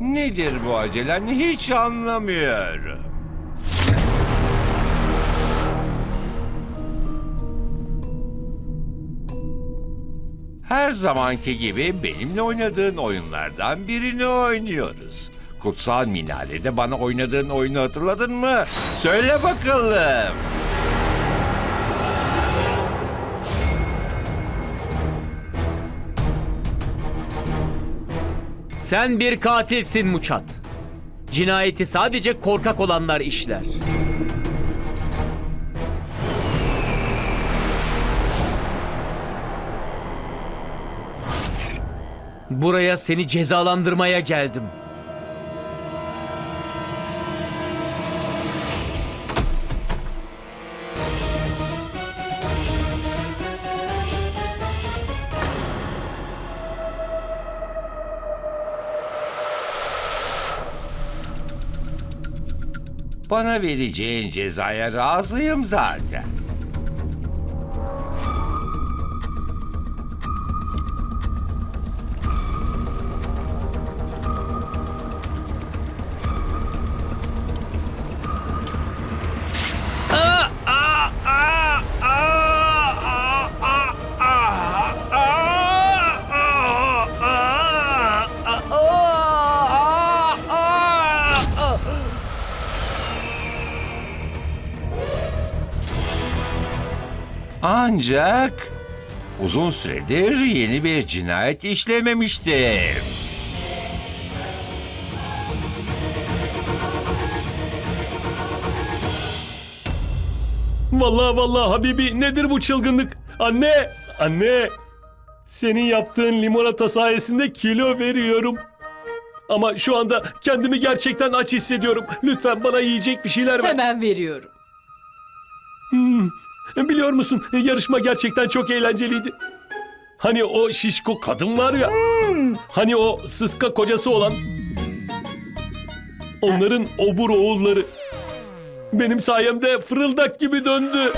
Nedir bu acelen hiç anlamıyorum. Her zamanki gibi benimle oynadığın oyunlardan birini oynuyoruz. Kutsal Minare'de bana oynadığın oyunu hatırladın mı? Söyle bakalım. Sen bir katilsin Muçat. Cinayeti sadece korkak olanlar işler. Buraya seni cezalandırmaya geldim. Bana vereceğin cezaya razıyım zaten. Ancak uzun süredir yeni bir cinayet işlememiştim. Vallahi vallahi Habibi nedir bu çılgınlık? Anne! Anne! Senin yaptığın limonata sayesinde kilo veriyorum. Ama şu anda kendimi gerçekten aç hissediyorum. Lütfen bana yiyecek bir şeyler ver. Hemen veriyorum. Biliyor musun yarışma gerçekten çok eğlenceliydi. Hani o şişko kadın var ya. Hani o sıska kocası olan. Onların obur oğulları. Benim sayemde fırıldak gibi döndü.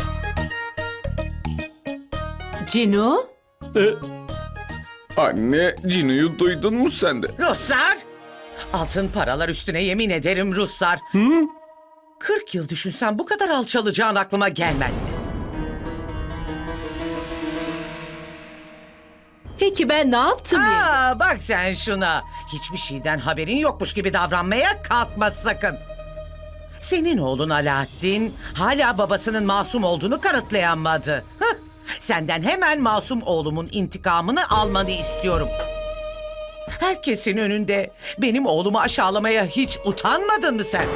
Cino? E, Anne, Cinu'yu duydun mu sen de? Ruslar! Altın paralar üstüne yemin ederim Ruslar. 40 yıl düşünsem bu kadar alçalacağın aklıma gelmezdi. Peki ben ne yaptım ya? Aa, bak sen şuna. Hiçbir şeyden haberin yokmuş gibi davranmaya kalkma sakın. Senin oğlun Alaaddin hala babasının masum olduğunu kanıtlayamadı. Hah, Senden hemen masum oğlumun intikamını almanı istiyorum. Herkesin önünde benim oğlumu aşağılamaya hiç utanmadın mı sen?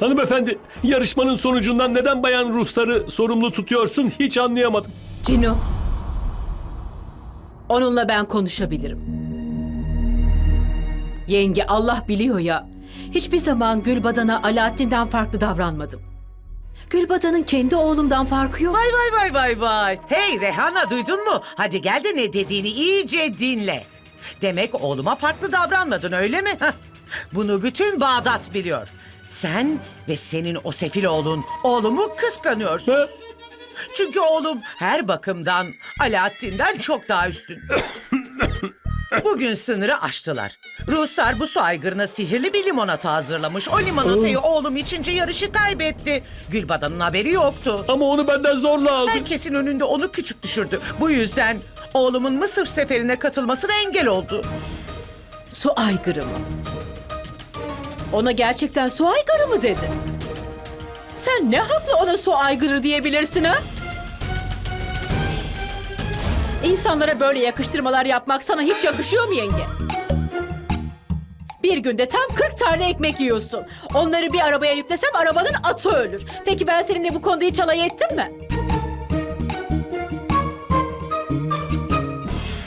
hanımefendi yarışmanın sonucundan neden bayan Rusları sorumlu tutuyorsun hiç anlayamadım. Cino. Onunla ben konuşabilirim. Yenge Allah biliyor ya. Hiçbir zaman Gülbadan'a Alaaddin'den farklı davranmadım. Gülbadan'ın kendi oğlumdan farkı yok. Vay vay vay vay vay. Hey Rehana duydun mu? Hadi gel de ne dediğini iyice dinle. Demek oğluma farklı davranmadın öyle mi? Bunu bütün Bağdat biliyor. Sen ve senin o sefil oğlun oğlumu kıskanıyorsunuz. Çünkü oğlum her bakımdan Alaaddin'den çok daha üstün. Bugün sınırı aştılar. Ruslar bu su aygırına sihirli bir limonata hazırlamış. O limonatayı oğlum içince yarışı kaybetti. Gülbadan'ın haberi yoktu. Ama onu benden zorla aldın. Herkesin önünde onu küçük düşürdü. Bu yüzden oğlumun Mısır seferine katılmasına engel oldu. Su aygırı mı? Ona gerçekten su aygırı mı dedi? Sen ne haklı ona su aygırı diyebilirsin ha? İnsanlara böyle yakıştırmalar yapmak sana hiç yakışıyor mu yenge? Bir günde tam 40 tane ekmek yiyorsun. Onları bir arabaya yüklesem arabanın atı ölür. Peki ben seninle bu konuda hiç alay ettim mi?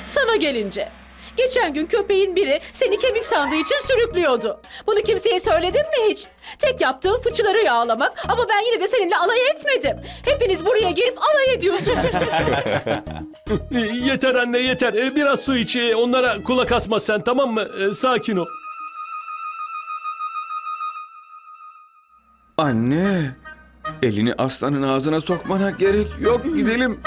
Sana gelince. Geçen gün köpeğin biri seni kemik sandığı için sürüklüyordu. Bunu kimseye söyledin mi hiç? Tek yaptığın fıçıları yağlamak ama ben yine de seninle alay etmedim. Hepiniz buraya gelip alay ediyorsunuz. E, Yeter anne yeter. E, Biraz su iç. e, Onlara kulak asma sen tamam mı? E, Sakin ol. Anne, elini aslanın ağzına sokmana gerek yok. Gidelim.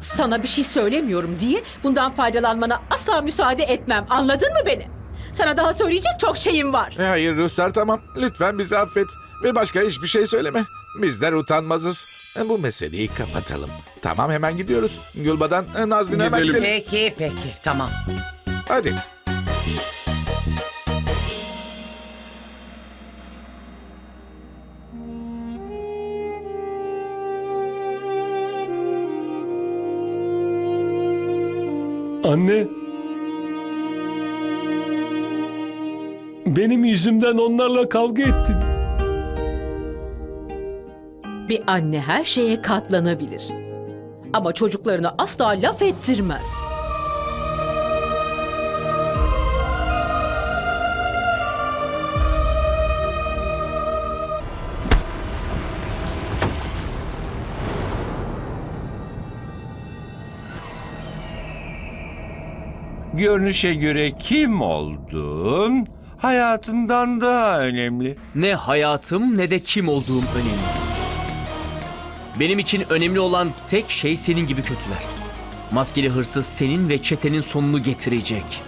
Sana bir şey söylemiyorum diye bundan faydalanmana asla müsaade etmem. Anladın mı beni? Sana daha söyleyecek çok şeyim var. E, Hayır Ruslar tamam. Lütfen bizi affet. Ve başka hiçbir şey söyleme. Bizler utanmazız. E, Bu meseleyi kapatalım. Tamam hemen gidiyoruz. Gülbadan e, Nazlı'na hemen Gidelim. gidelim. Peki peki tamam. Hadi. Anne. Benim yüzümden onlarla kavga ettin. Bir anne her şeye katlanabilir. Ama çocuklarına asla laf ettirmez. Görünüşe göre kim oldun hayatından daha önemli. Ne hayatım ne de kim olduğum önemli. Benim için önemli olan tek şey senin gibi kötüler. Maskeli hırsız senin ve çetenin sonunu getirecek.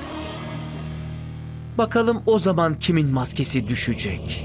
Bakalım o zaman kimin maskesi düşecek?